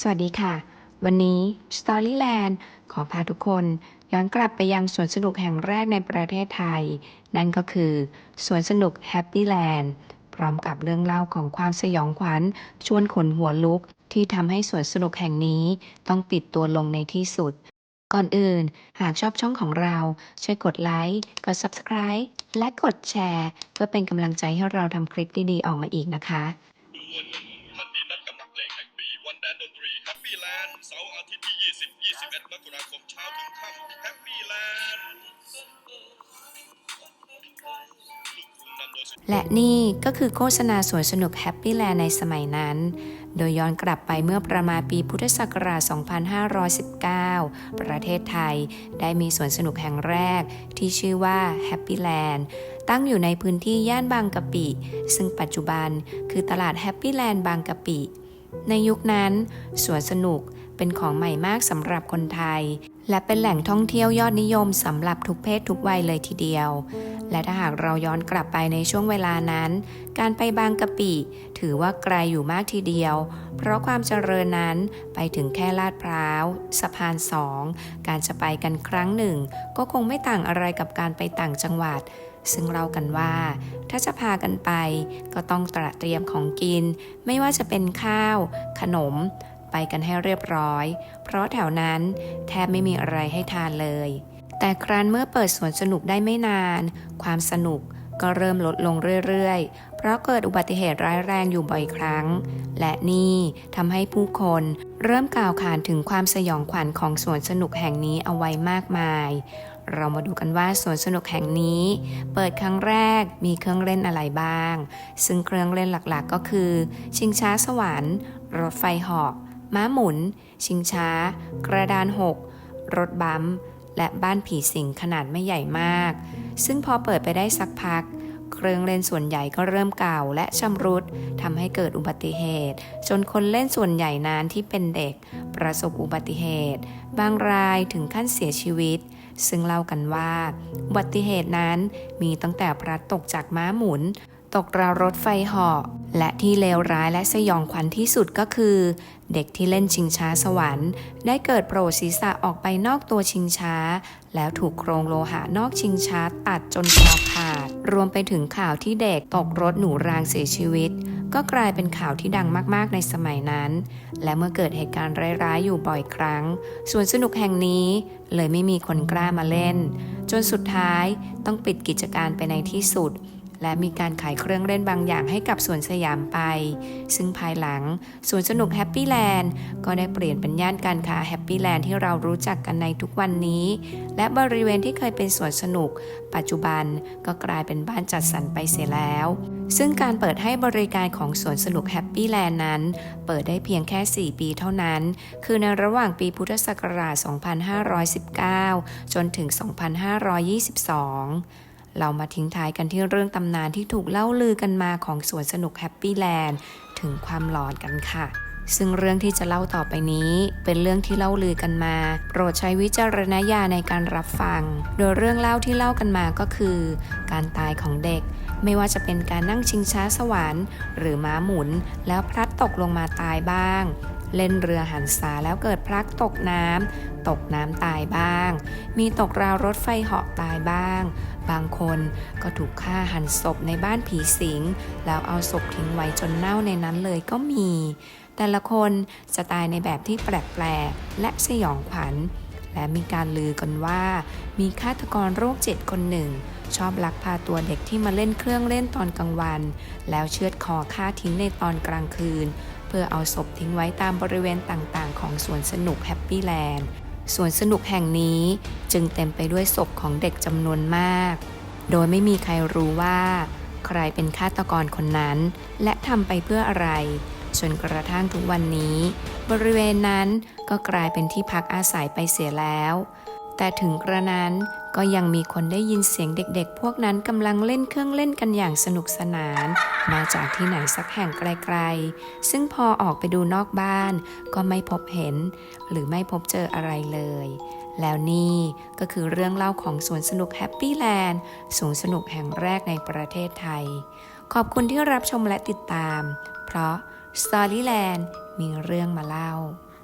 สวัสดีค่ะ วันนี้ Storyland ขอพาทุกคนย้อนกลับไปยังสวนสนุกแห่งแรกในประเทศไทย นั่นก็คือสวนสนุก Happy Land พร้อมกับเรื่องเล่าของความสยองขวัญ ชวนขนหัวลุกที่ทำให้สวนสนุกแห่งนี้ต้องปิดตัวลงในที่สุด ก่อนอื่น หากชอบช่องของเรา ช่วยกดไลค์กด Subscribe และกดแชร์ เพื่อเป็นกำลังใจให้เราทำคลิปดีๆ ออกมาอีกนะคะ ปี้แลนด์เสาร์อาทิตย์ที่ 20 21มกราคมเช้าถึงค่ำแฮปปี้แลนด์และนี่ก็คือโฆษณาสวนสนุกแฮปปี้แลนด์ในสมัยนั้น โดยย้อนกลับไปเมื่อประมาณปีพุทธศักราช 2519 ประเทศไทยได้มีสวนสนุกแห่งแรกที่ชื่อว่าแฮปปี้แลนด์ตั้งอยู่ในพื้นที่ย่านบางกะปิ ซึ่งปัจจุบันคือตลาดแฮปปี้แลนด์บางกะปิ ในยุคนั้นสวนสนุก เป็นของใหม่มากสำหรับคนไทย และเป็นแหล่งท่องเที่ยวยอดนิยมสำหรับทุกเพศทุกวัยเลยทีเดียว และถ้าหากเราย้อนกลับไปในช่วงเวลานั้น การไปบางกะปิ ถือว่าไกลอยู่มากทีเดียว เพราะความเจริญนั้นไปถึงแค่ลาดพร้าวสะพานสองการจะไปกันครั้งหนึ่ง ก็คงไม่ต่างอะไรกับการไปต่างจังหวัดซึ่งเล่ากันว่า ถ้าจะพากันไป ก็ต้องตระเตรียมของกิน ไม่ว่าจะเป็นข้าว ขนม ไปกันให้เรียบร้อย เพราะแถวนั้นแทบไม่มีอะไรให้ทานเลย แต่ครั้นเมื่อเปิดสวนสนุกได้ไม่นาน ความสนุกก็เริ่มลดลงเรื่อยๆ เพราะเกิดอุบัติเหตุร้ายแรงอยู่บ่อยครั้ง และนี่ทำให้ผู้คนเริ่มกล่าวขานถึงความสยองขวัญของสวนสนุกแห่งนี้เอาไว้มากมาย เรามาดูกันว่าสวนสนุกแห่งนี้ เปิดครั้งแรกมีเครื่องเล่นอะไรบ้าง ซึ่งเครื่องเล่นหลักๆก็คือ ชิงช้าสวรรค์ รถไฟหาะ ม้าหมุน ชิงช้า กระดานหก รถบัมและบ้านผีสิงขนาดไม่ใหญ่มาก ซึ่งพอเปิดไปได้สักพัก เครื่องเล่นส่วนใหญ่ก็เริ่มเก่าและชำรุดทำให้เกิดอุบัติเหตุ จนคนเล่นส่วนใหญ่นั้นที่เป็นเด็ก ประสบอุบัติเหตุ บางรายถึงขั้นเสียชีวิต ซึ่งเล่ากันว่า อุบัติเหตุนั้นมีตั้งแต่พลัดตกจากม้าหมุน ตกราวรถไฟเหาะและที่เลวร้ายและสยองขวัญที่สุดก็คือ เด็กที่เล่นชิงช้าสวรรค์ ได้เกิดโผล่ศีรษะออกไปนอกตัวชิงช้า แล้วถูกโครงโลหะนอกชิงช้าตัดจนคอขาด รวมไปถึงข่าวที่เด็กตกรถหนูรางเสียชีวิต ก็กลายเป็นข่าวที่ดังมากๆในสมัยนั้น และเมื่อเกิดเหตุการณ์ร้ายๆอยู่บ่อยครั้งสวนสนุกแห่งนี้เลยไม่มีคนกล้ามาเล่น จนสุดท้ายต้องปิดกิจการไปในที่สุด และมีการขายเครื่องเล่นบางอย่างให้กับสวนสยามไป ซึ่งภายหลังสวนสนุกแฮปปี้แลนด์ก็ได้เปลี่ยนเป็นย่านการค้าแฮปปี้แลนด์ที่เรารู้จักกันในทุกวันนี้ และบริเวณที่เคยเป็นสวนสนุก ปัจจุบันก็กลายเป็นบ้านจัดสรรไปเสียแล้ว ซึ่งการเปิดให้บริการของสวนสนุกแฮปปี้แลนด์นั้น เปิดได้เพียงแค่ 4 ปีเท่านั้น คือในระหว่างปีพุทธศักราช 2519 จนถึง 2522 เรามาทิ้งท้ายกันที่เรื่องตำนานที่ถูกเล่าลือกันมาของสวนสนุกแฮปปี้แลนด์ถึงความหลอนกันค่ะ ซึ่งเรื่องที่จะเล่าต่อไปนี้ เป็นเรื่องที่เล่าลือกันมา โปรดใช้วิจารณญาณในการรับฟัง โดยเรื่องเล่าที่เล่ากันมาก็คือ การตายของเด็ก ไม่ว่าจะเป็นการนั่งชิงช้าสวรรค์ หรือม้าหมุน แล้วพลัดตกลงมาตายบ้าง เล่นเรือหันษาแล้วเกิดพลัดตกน้ำตกน้ำตายบ้าง มีตกราวรถไฟเหาะตายบ้าง บางคนก็ถูกฆ่าหันศพในบ้านผีสิง แล้วเอาศพทิ้งไว้จนเน่าในนั้นเลยก็มี แต่ละคนจะตายในแบบที่แปลกๆและสยองขวัญ และมีการลือกันว่า มีฆาตกรโรคจิตคนหนึ่ง ชอบลักพาตัวเด็กที่มาเล่นเครื่องเล่นตอนกลางวัน แล้วเชือดคอฆ่าทิ้งในตอนกลางคืนเพื่อเอาศพทิ้งไว้ตามบริเวณต่างๆ ของสวนสนุกแฮปปี้แลนด์สวนสนุกแห่งนี้จึงเต็มไปด้วยศพของเด็กจำนวนมาก โดยไม่มีใครรู้ว่า ใครเป็นฆาตกรคนนั้น และทำไปเพื่ออะไรจนกระทั่งทุกวันนี้ บริเวณนั้นก็กลายเป็นที่พักอาศัยไปเสียแล้ว แต่ถึงกระนั้นก็ยังมีคนได้ยินเสียงเด็กๆ พวกนั้นกำลังเล่นเครื่องเล่นกันอย่างสนุกสนาน มาจากที่ไหนสักแห่งไกลๆ ซึ่งพอออกไปดูนอกบ้าน ก็ไม่พบเห็น หรือไม่พบเจออะไรเลย แล้วนี่ก็คือเรื่องเล่าของสวนสนุกแฮปปี้แลนด์สวนสนุกแห่งแรกในประเทศไทย ขอบคุณที่รับชมและติดตาม เพราะ Storyland มีเรื่องมาเล่า